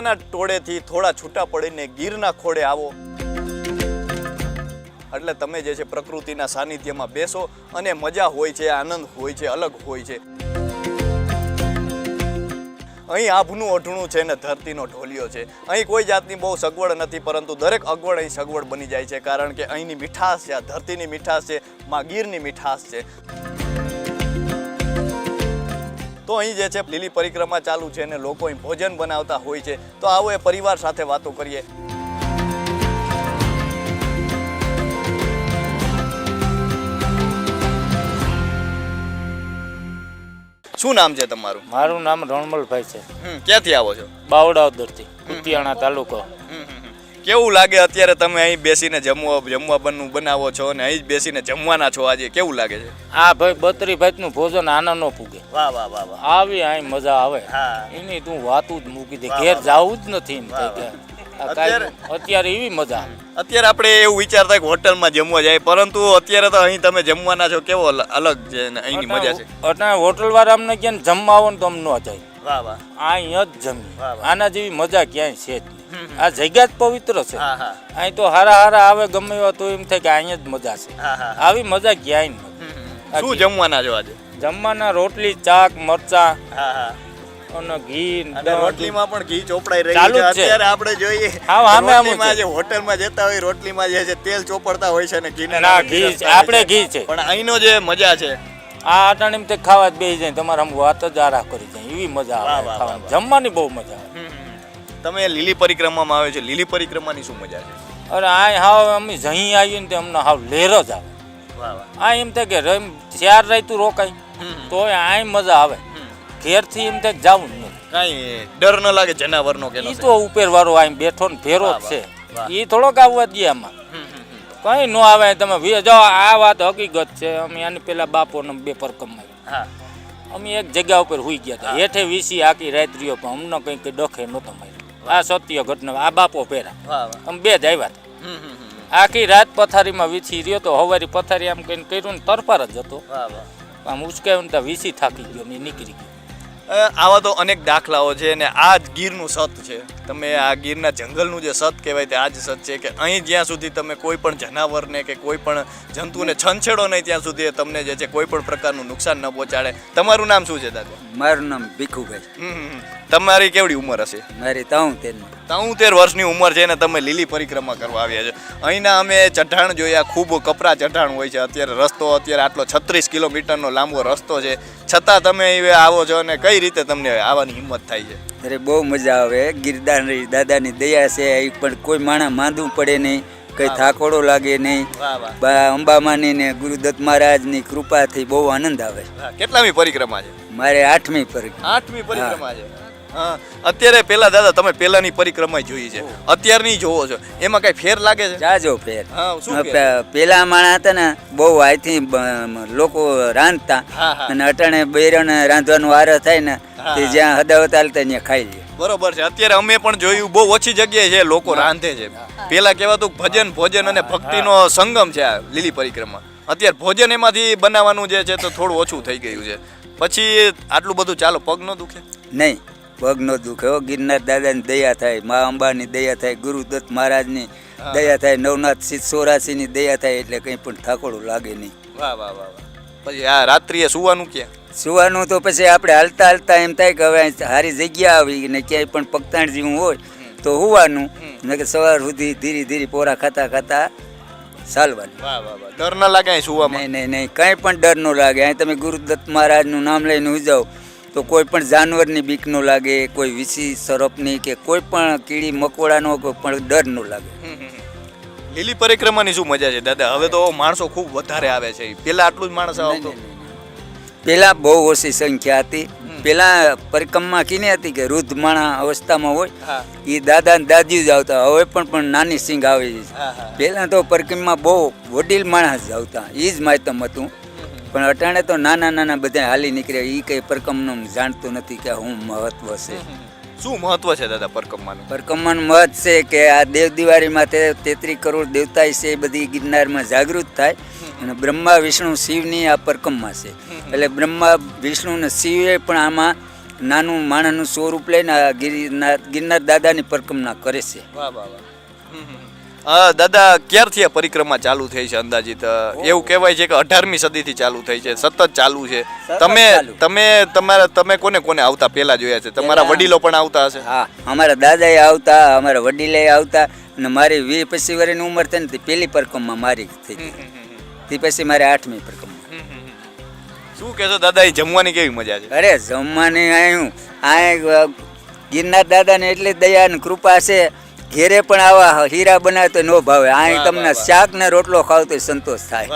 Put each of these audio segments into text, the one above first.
દુનિયાના ટોળેથી થોડા છૂટા પડીને ગીરના ખોડે આવો. એટલે તમે જે છે પ્રકૃતિના સાનિધ્યમાં બેસો અને મજા હોય છે, આનંદ હોય છે, અલગ હોય છે. અહીં આભનું અઢણું છે ને ધરતીનો ઢોલિયો છે. અહીં કોઈ જાતની બહુ સગવડ નથી, પરંતુ દરેક અગવડ અહીં સગવડ બની જાય છે, કારણ કે અહીંની મીઠાશ છે, આ ધરતીની મીઠાશ છે, માં ગીરની મીઠાશ છે. તો અહીં જે છે લીલી પરિક્રમા ચાલુ છે અને લોકો અહીં ભોજન બનાવતા હોય છે. તો આવો એ પરિવાર સાથે વાતો કરીએ. શું નામ છે તમારું? મારું નામ રણમલભાઈ છે. ક્યાંથી આવો છો? બાવડાવદરથી કુતિયાણા તાલુકો. કેવું લાગે અત્યારે તમે અહીં બેસીને જમવા જમવા બનવું બનાવો છો અને અહીં જ બેસીને જમવાના છો આજે? કેવું લાગે છે? આ ભાઈ બત્રી ભાઈ નું ભોજન આના નો પૂગે. વાહ વાહ વાહ વાહ. આવી અહીં મજા આવે. હા. એની તું વાતું જ મૂકી દે. ઘેર જાવું જ નથી અત્યારે- એવી મજા આવે. અત્યારે આપણે એવું વિચારતા કે હોટલમાં જમવા જાય પરંતુ અત્યારે તો અહીં તમે જમવાના છો કેવો અલ- અલગ છે અહીંની મજા છે? અને હોટલ વાળા અમને ક્યાં જમવા આવો ને તો અમને ન જાય. વાહ વાહ. અહીં જ જમી. આના જેવી મજા ક્યાંય છે જ નહીં. આ જગ્યા જ પવિત્ર છે. હા હા. અહીં તો હારા હારા આવે ગમે એવા તો એમ થાય કે અહીંયા જ મજા છે. હા હા આવી મજા ક્યાંય નહીં શું જમવાના જો આજે? જમવાના રોટલી ચાક મરચા હા હા. અને ઘી રોટલીમાં પણ ઘી ચોપડાઈ રહ્યું છે. અત્યારે આપણે જોઈએ હા, આમે આમ જ હોટલમાં જતા હોય રોટલીમાં જે છે તેલ ચોપડતા હોય છે અને ઘી ના, ઘી આપણે ઘી છે. પણ અહીંનો જે મજા છે આ અટાણે તે ખાવા જ બેસી જાય તમારે આમ વાત જ આરા કરી જાય. એવી મજા આવે ખાવાની. જમવાની બહુ મજા આવે. તમે લીલી પરિક્રમામાં આવે છે. લીલી પરિક્રમાની શું મજા છે? અરે આ હાવ અમે જઅહીં આવીએ ને તે અમને હાવ લેર જ આવે. આ એમ થાય કે રમ ચાર રાતું રોકાય. તોય આ મજા આવે. ઘેરથી એમ થાય જવું નહીં. કાંઈ ડર ન લાગે જનાવરનો કે એ તો ઉપર વાળો આમ બેઠો ને ફેરો જ છે. એ થોડોક આવવા દે આમાં. કઈ ન આવે તમે વી- જાઓ આ વાત હકીકત છે. અમે આની પેલા બાપો ને બે પરકમ હા. અમે એક જગ્યા ઉપર હુઈ ગયા હતા. હેઠે વીસી આખી રાત રહ્યો પણ અમને કંઈક ડખે નહોતો માર્યો. આ સત્ય ઘટના આ બાપો પહેરા. અમે બે જ આવ્યા હતા. આખી રાત પથારીમાં વીછી રહ્યો તો હવારી પથારી આમ કઈ કર્યું ને તરફાર જ હતો. વાહ વાહ. આમ ઉચકાયું ને ત્યાં વીસી થાકી ગયો ને નીકળી ગયો. આવા તો અનેક દાખલાઓ છે અને આ જ ગીરનું સત છે. તમે આ ગીરના જંગલનું જે સત કહેવાય તે આ જ સત છે કે અહીં જ્યાં સુધી તમે કોઈ પણ જનાવરને કે કોઈ પણ જંતુને છંછેડો નહીં ત્યાં સુધી તમને જે છે કોઈ પણ પ્રકારનું નુકસાન ન પહોંચાડે. તમારું નામ શું છે દાદા? મારું નામ ભીખુભાઈ. તમારી કેવડી ઉંમર હશે? મારી તાઉ તેનું તોતેર વર્ષની ઉંમર છે ને તમે લીલી પરિક્રમા કરવા આવ્યા છો. અહીંના અમે ચઢાણ જોયા ખૂબ કપરા ચઢાણ હોય છે. અત્યારે રસ્તો અત્યારે આટલો છત્રીસ કિલોમીટરનો લાંબો રસ્તો છે. છતાં તમે આવો છો અને કઈ રીતે તમને આવવાની હિંમત થાય છે? અરે બહુ મજા આવે. ગિરદાર દાદાની દયા છે. પણ કોઈ માણસ માંદવું પડે નહીં કઈ થાકોડો લાગે નહીં. અંબામાની ને ગુરુદત્ત મહારાજની કૃપાથી બહુ આનંદ આવે. કેટલામી પરિક્રમા છે? મારે આઠમી પરિક્રમા. આઠમી પરિક્રમા છે. હા. અત્યારે પેલા દાદા તમે પેલાની પરિક્રમા જોઈ છે. અત્યારની જોવો છો. એમાં કઈ ફેર લાગે છે? જાજો ફેર. પેલા માણસ હતા ને બહુ આયથી બ- લોકો રાંધતા. અને અટાણે બેરણ રાંધવાનો આરો થાય ને તે જ્યાં હદાવત હાલતા ત્યાં ખાઈ લે બરોબર છે. અત્યારે અમે પણ જોયું બહુ ઓછી જગ્યાએ છે લોકો રાંધે છે. પેલા કહેવાતું ભજન ભોજન અને ભક્તિનો સંગમ છે આ લીલી પરિક્રમા. અત્યારે ભોજન એમાંથી બનાવવાનું જે છે તો થોડું ઓછું થઈ ગયું છે. પછી આટલું બધું ચાલો પગ ન દુખે? નહીં પગ નો દુખે હો. ગિરનાર દાદાની દયા થાય મા અંબાની દયા થાય ગુરુદત્ત મહારાજની દયા થાય નવનાથ સિદ્ધ સોરાસીની દયા થાય એટલે કંઈ પણ થાકોડું લાગે નહીં. વાહ વાહ વાહ વાહ. પછી આ રાત્રિએ સુવાનું ક્યાં? સુવાનું તો પછી આપણે હાલતા હાલતા એમ થાય કે હવે સારી જગ્યા આવી ને ક્યાંય પણ પગતાણ જેવું હોય તો હોવાનું. ને કે સવાર સુધી ધીરે ધીરે પોરા ખાતા ખાતા ચાલવાનું. ડર ન લાગે અહીં સુવામાં? નહીં નહીં કાંઈ પણ ડર ન લાગે. અહીં તમે ગુરુદત્ત મહારાજનું નામ લઈને ઉજાવ તો કોઈ પણ જાનવરની બીક ન લાગે કોઈ વિસી સરપની કે કોઈ પણ કીડી મકોડાનો પણ ડર ન લાગે. લીલી પરિક્રમાની શું મજા છે દાદા? હવે તો માણસો ખૂબ વધારે આવે છે. પેલા આટલું જ માણસ આવતો. પેલા બહુ ઓછી સંખ્યા હતી. પેલા પરિક્રમા કીને હતી કે વૃદ્ધ માણા અવસ્થામાં હોય એ દાદા ને દાદીઓ જ આવતા. હવે પણ પણ નાની સિંગ આવે છે. હા હા. તો પરિક્રમા બહુ વડીલ માણસ જ આવતા. એ જ માયતમ હતું. પણ અટાણે તો નાના નાના બધા હાલી નીકળ્યા. એ કઈ પરકમનું જાણતું નથી કે શું મહત્વ છે. શું મહત્વ છે દાદા પરિક્રમાનું પરિક્રમાનું મહત્વ છે કે આ દેવ દિવાળીમાં તે તેત્રીસ કરોડ દેવતા છે એ બધી ગિરનારમાં જાગૃત થાય. અને બ્રહ્મા વિષ્ણુ શિવની આ પરિક્રમા છે. એટલે બ્રહ્મા વિષ્ણુ અને શિવે પણ આમાં નાનું માણસનું સ્વરૂપ લઈને આ ગિરનાર ગિરનાર દાદાની પરિક્રમા કરે છે. વાહ વાહ દાદા ક્યારથી આ પરિક્રમા ચાલુ થઈ છે અંદાજિત? એવું કહેવાય છે કે અઢારમી સદીથી ચાલુ થઈ છે સતત ચાલુ છે. તમે તમે તમારા તમે કોને કોને આવતા પહેલા જોયા છે? તમારા વડીલો પણ આવતા હશે? હા અમારા દાદાએ આવતા અમારા વડીલે આવતા અને મારી વીસ પચીસ વર્ષની ઉંમર થઈ ને તે પેલી પરિક્રમા મારી થઈ હમ, તે પછી મારે આઠમી પરિક્રમા. શું કહેશો દાદા એ જમવાની કેવી મજા છે? અરે જમવાની આયું. આ ગિરનાર દાદાને એટલી દયા ને કૃપા છે ઘેરે પણ આવા હીરા બનાવે તો નો ભાવે. અહીં તમને શાક ને રોટલો ખાવ તો સંતોષ થાય.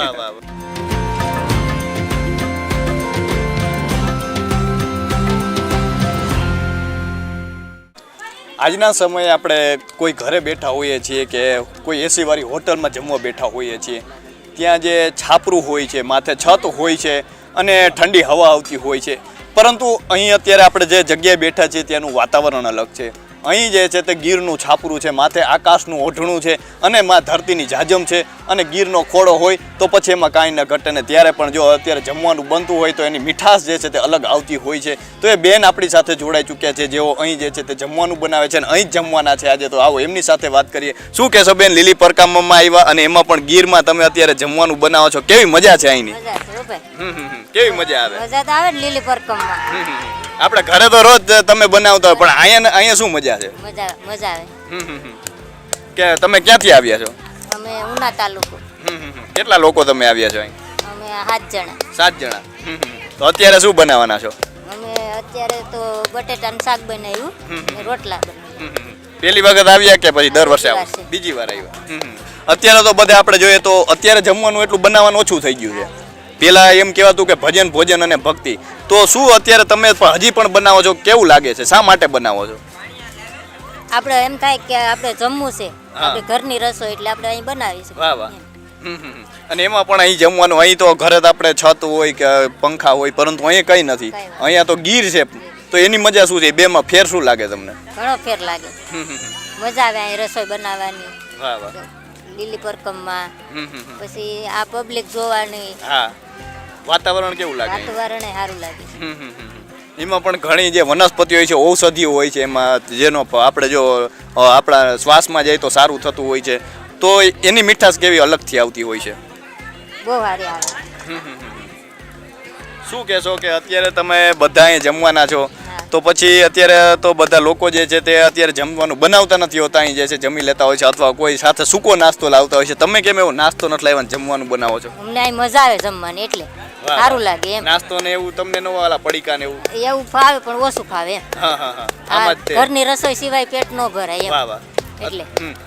આજના સમયે આપણે કોઈ ઘરે બેઠા હોઈએ છીએ કે કોઈ એસી વાળી હોટલમાં જમવા બેઠા હોઈએ છીએ ત્યાં જે છાપરું હોય છે માથે છત હોય છે અને ઠંડી હવા આવતી હોય છે. પરંતુ અહીં અત્યારે આપણે જે જગ્યાએ બેઠા છીએ ત્યાંનું વાતાવરણ અલગ છે. અહીં જે છે તે ગીરનું છાપરું છે માથે આકાશનું ઓઢણું છે અને માં ધરતીની જાજમ છે અને ગીરનો ખોડો હોય તો પછી એમાં કાંઈ ન ઘટે ને ત્યારે પણ જો અત્યારે જમવાનું બનતું હોય તો એની મીઠાશ જે છે તે અલગ આવતી હોય છે. તો એ બેન આપણી સાથે જોડાઈ ચૂક્યા છે જેઓ અહીં જે છે તે જમવાનું બનાવે છે અને અહીં જ જમવાના છે આજે તો. આવો એમની સાથે વાત કરીએ. શું કહેશો બેન લીલી પરકામમાં આવ્યા અને એમાં પણ ગીરમાં તમે અત્યારે જમવાનું બનાવો છો? કેવી મજા છે અહીંની? હમ હમ. કેવી મજા આવે? મજા તો આવે ને લીલી પરકમમાં. આપણે ઘરે તો રોજ તમે બનાવતા હોય પણ અહીંયા અહીંયા શું મજા છે? મજા મજા આવે. કે તમે ક્યાંથી આવ્યા છો? અમે ઉના તાલુકો. કેટલા લોકો તમે આવ્યા છો અહીં? અમે સાત જણા. સાત જણા. તો અત્યારે શું બનાવવાના છો? અમે અત્યારે તો બટેટાનું શાક બનાવ્યું રોટલા બનાવ્યું. પહેલી વખત આવ્યા કે પછી દર વર્ષે બીજી આવો વાર છે. બીજી વાર આવ્યા. અત્યારે તો બધે આપણે જોઈએ તો અત્યારે જમવાનું એટલું બનાવવાનું ઓછું થઈ ગયું છે. પેલા એમ કહેવાતું કે ભજન ભોજન અને ભક્તિ. તો શું અત્યારે તમે હજી પણ બનાવો છો? કેવું લાગે છે? શા માટે બનાવો છો? આપણે એમ થાય કે આપણે જમવું છે. આપણે ઘરની રસોઈ એટલે આપણે અહીં બનાવી છે વાહ વાહ. અને એમાં પણ અહીં જમવાનું અહીં તો ઘરે તો આપણે છત હોય કે પંખા હોય પરંતુ અહીં કંઈ નથી. અહીંયા તો ગીર છે. તો એની મજા શું છે? બેમાં ફેર શું લાગે તમને? ઘણો ફેર લાગે. મજા આવે અહીં રસોઈ બનાવવાની. વાહ વાહ. લીલી પરકમમાં. પછી આ પબ્લિક જોવાની. હા. વાતાવરણ કેવું લાગે? વાતાવરણ સારું લાગે. એમાં પણ ઘણી જે વનસ્પતિઓ હોય છે ઔષધિઓ હોય છે એમાં જેનો આપણે જો આપણા શ્વાસમાં જાય તો સારું થતું હોય છે. તો એની મીઠાશ કેવી અલગથી આવતી હોય છે? બહુ સારી આવે. શું કહેશો કે અત્યારે તમે બધા જમવાના છો? તો પછી અત્યારે તો બધા લોકો જે છે તે અત્યારે જમવાનું બનાવતા નથી હોતા અહીં જે છે જમી લેતા હોય છે અથવા કોઈ સાથે સૂકો નાસ્તો લાવતા હોય છે. તમે કેમ એવો નાસ્તો નથી લાવવાનું જમવાનું બનાવો છો? અમને મજા આવે જમવાની એટલે. સારું લાગે એમ. નાસ્તો ને એવું તમને ન વાલા પડીકા ને એવું? એવું ફાવે પણ ઓછું ફાવે હા હા હા. ઘરની રસોઈ સિવાય પેટ ન ભરાય એમ. વાહ એટલે.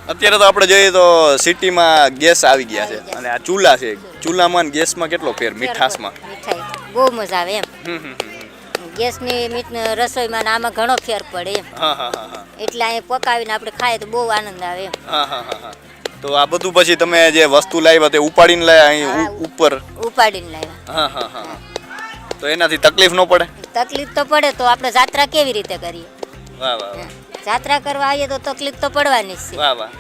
અત્યારે તો આપણે જોઈએ તો સિટીમાં ગેસ આવી ગયા છે. અને આ ચૂલા છે. ચૂલામાં ને ગેસમાં કેટલો ફેર? મીઠાઈ. બહુ મજા આવે એમ. હમ હમ હમ. ગેસની મીઠ રસોઈમાં ને આમાં ઘણો ફેર પડે એમ. એટલે અહીં પકાવીને આપણે ખાઈએ તો બહુ આનંદ આવે એમ. હા હા હા તો આ બધું પછી તમે જે વસ્તુ લાવ્યા તે ઉપાડીને લાવ્યા અહીં ઉપર? ઉપાડીને લાવ્યા હા હા હા. હા. તો એનાથી તકલીફ ન પડે? તકલીફ તો પડે તો આપણે જાત્રા કેવી રીતે કરીએ? વાહ વાહ વાહ. જાત્રા કરવા આવીએ તો તકલીફ તો પડવાની જ છે. વાહ વાહ.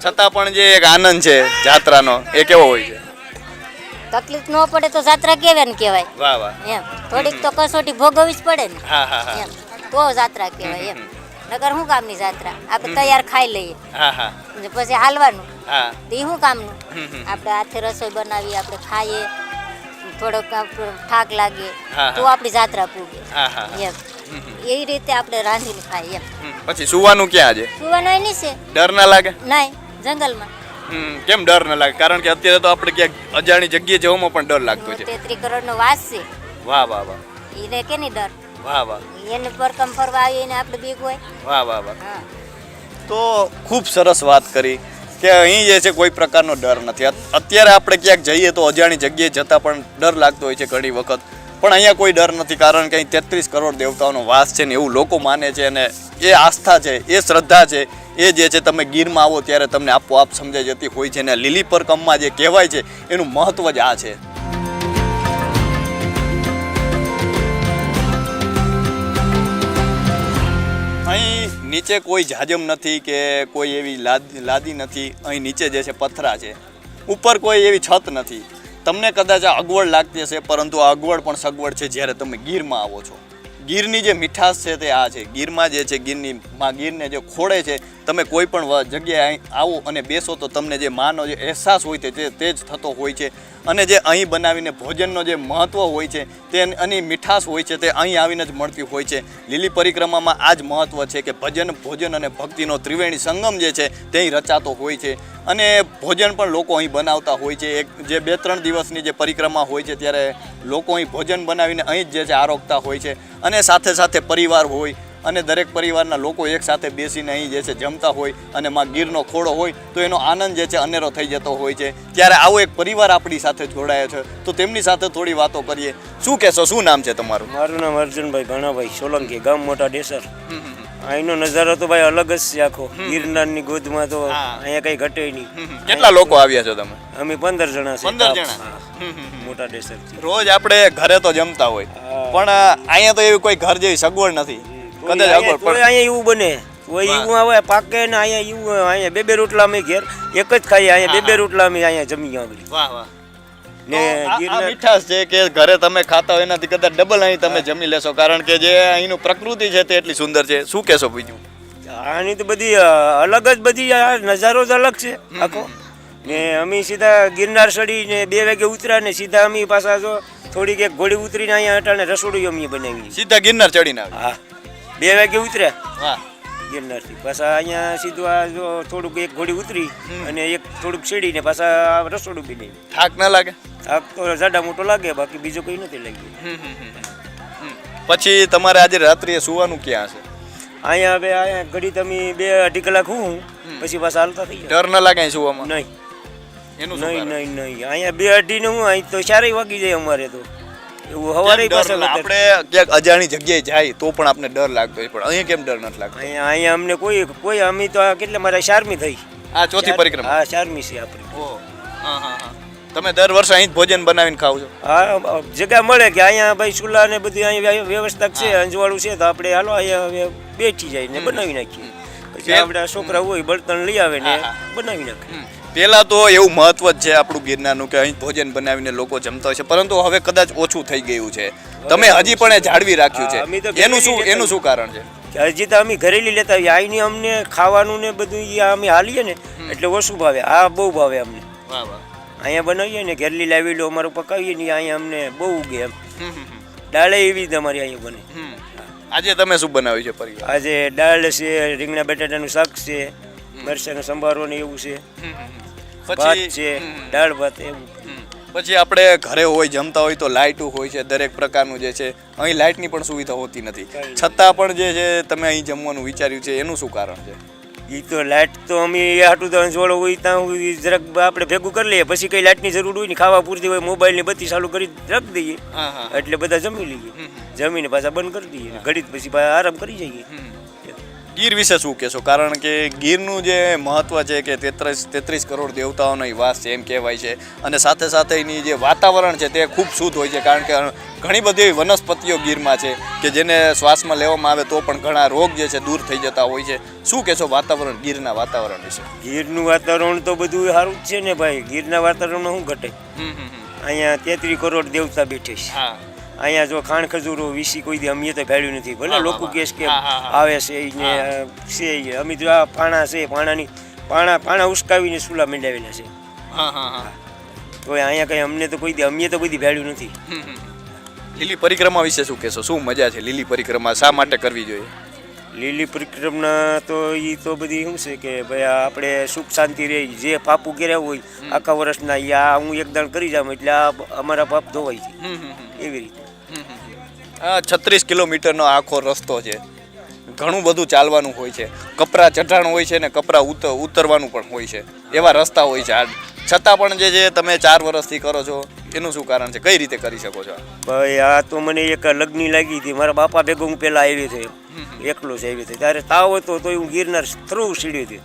છતાં પણ જે એક આનંદ છે જાત્રાનો એ કેવો હોય છે? તકલીફ ન પડે તો જાત્રા કેવાય ને કહેવાય. વાહ વાહ. એમ. થોડીક તો કસોટી ભોગવવી જ પડે ને. હા હા હા. એમ. તો જાત્રા કહેવાય એમ. નગર શું કામની જાત્રા? આપણે તૈયાર ખાઈ લઈએ. હા હા. ને પછી હાલવાનું. હા. તો એ શું કામનું? હમ હમ. આપણે હાથે રસોઈ બનાવીએ આપણે ખાઈએ. થોડોક થાક લાગે તો. આપણી જાત્રા પૂગે. એમ. એ રીતે આપણે રાંધીને ખાઈએ એમ. પછી સુવાનું ક્યાં છે સુવાનું નહીં છે. ડર ના લાગે? નહીં જંગલમાં. કેમ ડર ન લાગે? કારણ કે અત્યારે તો આપણે ક્યાંક અજાણી જગ્યાએ જવામાં પણ ડર લાગતો છે. તેત્રી કરોડનો વાસ છે. વાહ વાહ વાહ. એને કેની ડર? વાહ વાહ. એને પરકમ ફરવા આવીએ એને આપણે બીક હોય. વાહ વાહ વાહ. તો ખૂબ સરસ વાત કરી. કે અહીં જે છે કોઈ પ્રકારનો ડર નથી. અત્યારે આપણે ક્યાંક જઈએ તો અજાણી જગ્યાએ જતાં પણ ડર લાગતો હોય છે ઘણી વખત. પણ અહીંયા કોઈ ડર નથી કારણ કે અહીં તેત્રીસ કરોડ દેવતાઓનો વાસ છે ને એવું લોકો માને છે અને એ આસ્થા છે, એ શ્રદ્ધા છે, એ જે છે તમે ગીરમાં આવો ત્યારે તમને આપોઆપ સમજાઈ જતી હોય છે અને લીલી પરકમમાં જે કહેવાય છે એનું મહત્વ જ આ છે. અહીં નીચે કોઈ જાજમ નથી કે કોઈ એવી લાદી નથી, અહીં નીચે જે છે પથરા છે. ઉપર કોઈ એવી છત નથી. તમને કદાચ આ અગવડ લાગતી હશે, પરંતુ આ અગવડ પણ સગવડ છે જ્યારે તમે ગીરમાં આવો છો. ગીરની જે મીઠાશ છે તે આ છે. ગીરમાં જે છે, ગીરની, માં ગીરને જે ખોળે છે તમે કોઈ પણ જગ્યાએ આવો અને બેસો તો તમને જે માનો જે અહેસાસ હોય છે તે તે જ થતો હોય છે. અને જે અહીં બનાવીને ભોજનનો જે મહત્ત્વ હોય છે, તે એની મીઠાશ હોય છે, તે અહીં આવીને જ મળતી હોય છે. લીલી પરિક્રમામાં આ જ મહત્ત્વ છે કે ભજન, ભોજન અને ભક્તિનો ત્રિવેણી સંગમ જે છે તે અહીં રચાતો હોય છે. અને ભોજન પણ લોકો અહીં બનાવતા હોય છે. એક જે બે ત્રણ દિવસની જે પરિક્રમા હોય છે, ત્યારે લોકો અહીં ભોજન બનાવીને અહીં જ જે છે, આરોગતા હોય છે. અને સાથે સાથે પરિવાર હોય અને દરેક પરિવારના લોકો એક સાથે બેસીને અહીં જે છે જમતા હોય અને માં ગીરનો ખોડો હોય તો એનો આનંદ જે છે અનેરો થઈ જતો હોય છે. ત્યારે આવો એક પરિવાર આપણી સાથે જોડાયો છે તો તેમની સાથે થોડી વાતો કરીએ. શું કહેશો? શું નામ છે તમારું? મારું નામ અર્જુનભાઈ ઘણાભાઈ સોલંકી ગામ મોટા ડેસર. અહીંનો નજારો તો ભાઈ અલગ જ છે આખો. ગિરનારની ગોદમાં તો. અહીંયા કઈ ઘટે નહીં. કેટલા લોકો આવ્યા છો તમે? અમે પંદર જણા છે 15 જણા? મોટા ડેસર રોજ આપણે ઘરે તો જમતા હોય. પણ અહીંયા તો એવી કોઈ ઘર જેવી સગવડ નથી. કદાચ આગળ પણ અહીંયા એવું બને. કોઈ એવું આવે પાકે ને અહીંયા એવું અહીંયા બે બે રોટલા અમે ઘેર એક જ ખાઈએ અહીંયા બે બે રોટલા અમે અહીંયા જમી ગયા વાહ વાહ. ને મીઠાશ છે કે ઘરે તમે ખાતા હોય એનાથી કદાચ ડબલ અહીં તમે જમી લેશો કારણ કે જે અહીંનું પ્રકૃતિ છે તે એટલી સુંદર છે. શું કહેશો બીજું? આની તો બધી અલગ જ બધી નજારો જ અલગ છે આખો. ને અમે સીધા ગિરનાર ચડીને બે વાગે ઉતર્યા ને સીધા અમે પાછા જો થોડીક એક ઘોડી ઉતરીને અહીંયા અટાણે રસોડું અમે બનાવી સીધા ગિરનાર ચડીને હા. બે વાગે ઉતર્યા. વાહ ગિરનારથી. પાછા અહીંયા સીધું આ થોડુંક એક ઘોડી ઉતરી અને એક થોડુંક સીડીને પાછા રસોડું રસોડું નહીં થાક ન લાગે? થાક તો જાડા મોટો લાગે બાકી બીજું કંઈ નથી લાગ્યું. પછી તમારે આજે રાત્રિએ સુવાનું ક્યાં છે? અહીંયા હવે અહીંયા ઘડી તમે બે અઢી કલાક હું પછી પાછા હાલતા થઈ ડર ના લાગે સુવામાં? નહીં. એનું નહીં નહીં નહીં. અહીંયા બે અઢી ને હું અહીં તો ચારેય વાગી જાય અમારે તો. એવું હવારે આપણે ક્યાંક અજાણી જગ્યાએ જાય તો પણ આપણે ડર લાગતો હોય પણ અહીંયા કેમ ડર નથી લાગતો? અહીંયા અહીંયા અમને કોઈ કોઈ અમે તો કેટલે મારા ચારમી થઈ. આ ચોથી પરિક્રમા? હા ચારમી છે આપણી. ઓ હા, હા, હા. તમે દર વર્ષે અહીં ભોજન બનાવીને ખાવ છો? હા જગ્યા મળે કે અહીંયા ભાઈ ચૂલા ને બધી અહીંયા વ્યવસ્થા છે અંજવાળું છે તો આપણે હાલો અહીંયા બેઠી જાય ને બનાવી નાખીએ. પછી આપણા છોકરા હોય બળતણ લઈ આવે ને બનાવી નાખે. પેલા તો એવું મહત્વ જ છે આપણું ગિરનારનું કે અહીં ભોજન બનાવીને લોકો જમતા હોય છે. પરંતુ હવે કદાચ ઓછું થઈ ગયું છે. તમે હજી પણ એ જાળવી રાખ્યું છે. એનું શું એનું શું કારણ છે? હજી તો અમે ઘરેલી લેતા આવીએ અહીંની અમને ખાવાનું ને બધું એ અમે હાલીએ ને એટલે ઓછું ભાવે. આ બહુ ભાવે અમને. અહીંયા બનાવીએ ને ઘરેલી લાવી લો અમારું પકાવીએ ને અહીંયા અમને બહુ ઉગે એમ. દાળે એવી રીતે અમારી અહીંયા બને. આજે તમે શું બનાવ્યું છે પરિવાર? આજે દાળ છે રીંગણા બટાટાનું શાક છે મરચાંનો સંભારો ને એવું છે. ભાત છે દાળ ભાત એવું. પછી આપણે ઘરે હોય જમતા હોય તો લાઇટું હોય છે દરેક પ્રકારનું જે છે અહીં લાઇટની પણ સુવિધા હોતી નથી. છતાં પણ જે છે તમે અહીં જમવાનું વિચાર્યું છે એનું શું કારણ છે? એ તો લાઇટ તો અમે આટલું તો જોડો હોય ત્યાં જરાક આપણે ભેગું કરી લઈએ. પછી કઈ લાઇટની જરૂર હોય ને ખાવા પૂરતી હોય મોબાઈલની બત્તી ચાલુ કરી રાખી દઈએ. એટલે બધા જમી લઈએ. જમીને પાછા બંધ કરી દઈએ. ઘડી પછી આરામ કરી જઈએ. ગીર વિશે શું કહેશો? કારણ કે ગીરનું જે મહત્ત્વ છે કે તેત્રીસ તેત્રીસ કરોડ દેવતાઓનો એ વાસ છે એમ કહેવાય છે. અને સાથે સાથે એની જે વાતાવરણ છે તે ખૂબ શુદ્ધ હોય છે કારણ કે ઘણી બધી એવી વનસ્પતિઓ ગીરમાં છે કે જેને શ્વાસમાં લેવામાં આવે તો પણ ઘણા રોગ જે છે દૂર થઈ જતા હોય છે. શું કહેશો વાતાવરણ ગીરના વાતાવરણ વિશે? ગીરનું વાતાવરણ તો બધું સારું જ છે ને ભાઈ. ગીરના વાતાવરણમાં શું ઘટે? અહીંયા તેત્રીસ કરોડ દેવતા બેઠે છે. હા. અહીંયા જો ખાણ ખજૂરો વીસી કોઈ દી અમે તો ભેળ્યું નથી. ભલે લોકો કેસ કે. આવે છે ને છે. અમે જો આ પાણા છે પાણાની પાણા પાણા ઉસકાવીને સુલા મંડાવેલા છે. હા હા હા. તો અહીંયા કઈ અમને તો કોઈ દી અમે તો કોઈ દી ભેળ્યું નથી. લીલી પરિક્રમા વિશે શું કહેશો? શું મજા છે લીલી પરિક્રમા? શા માટે કરવી જોઈએ? લીલી પરિક્રમા તો એ તો બધી શું છે કે ભાઈ આપણે સુખ શાંતિ રહે. જે પાપું કર્યા હોય આખા વર્ષના આ હું એક દાણ કરી જાઉં એટલે આ અમારા પાપ ધોવાય છે એવી રીતે. છત્રીસ કિલોમીટરનો આખો રસ્તો છે. ઘણું બધું ચાલવાનું હોય છે. કપરા ચઢાણ હોય છે ને કપરા ઉતર ઉતરવાનું પણ હોય છે. એવા રસ્તા હોય છે. આ છતાં પણ જે જે તમે ચાર વર્ષથી કરો છો એનું શું કારણ છે? કઈ રીતે કરી શકો છો? ભાઈ આ તો મને એક લગ્ની લાગી હતી. મારા બાપા ભેગું હું પહેલાં આવી હતી. એકલો જ આવી હતી. ત્યારે તાવ હતો તો હું ગિરનાર થ્રુ સીડી હતી.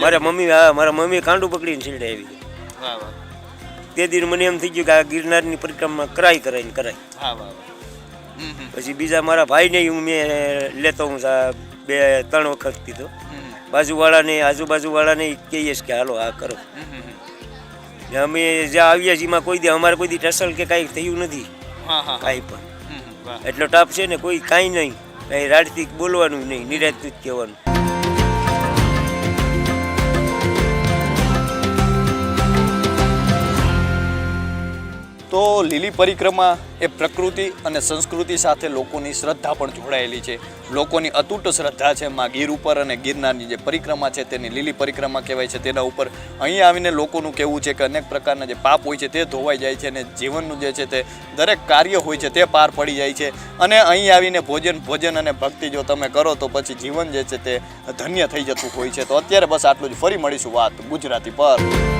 મારા મમ્મી હા મારા મમ્મી કાંડું પકડીને સીડી આવી હતી તે દિન મને એમ થઈ ગયું કે આ ગિરનારની પરિક્રમા કરાય કરાય ને કરાય. હા પછી બીજા મારા ભાઈને હું મેં લેતો હું બે ત્રણ વખત કીધો. બાજુવાળાને આજુબાજુવાળાને કહીએ કે હાલો આ કરો. અમે જ્યાં આવીએ છીએ એમાં કોઈ દી અમારે કોઈ દી ટસલ કે કાંઈ થયું નથી. કાંઈ પણ. એટલો ટાપ છે ને કોઈ કાંઈ નહીં. કાંઈ રાડથી બોલવાનું નહીં નિરાજથી જ કહેવાનું. તો લીલી પરિક્રમા એ પ્રકૃતિ અને સંસ્કૃતિ સાથે લોકોની શ્રદ્ધા પણ જોડાયેલી છે. લોકોની અતૂટ શ્રદ્ધા છે માં ગીર ઉપર અને ગિરનારની જે પરિક્રમા છે તેની લીલી પરિક્રમા કહેવાય છે. તેના ઉપર અહીં આવીને લોકોનું કહેવું છે કે અનેક પ્રકારના જે પાપ હોય છે તે ધોવાઈ જાય છે અને જીવનનું જે છે તે દરેક કાર્ય હોય છે તે પાર પડી જાય છે. અને અહીં આવીને ભોજન ભોજન અને ભક્તિ જો તમે કરો તો પછી જીવન જે છે તે ધન્ય થઈ જતું હોય છે. તો અત્યારે બસ આટલું જ. ફરી મળીશું વાત ગુજરાતી પર.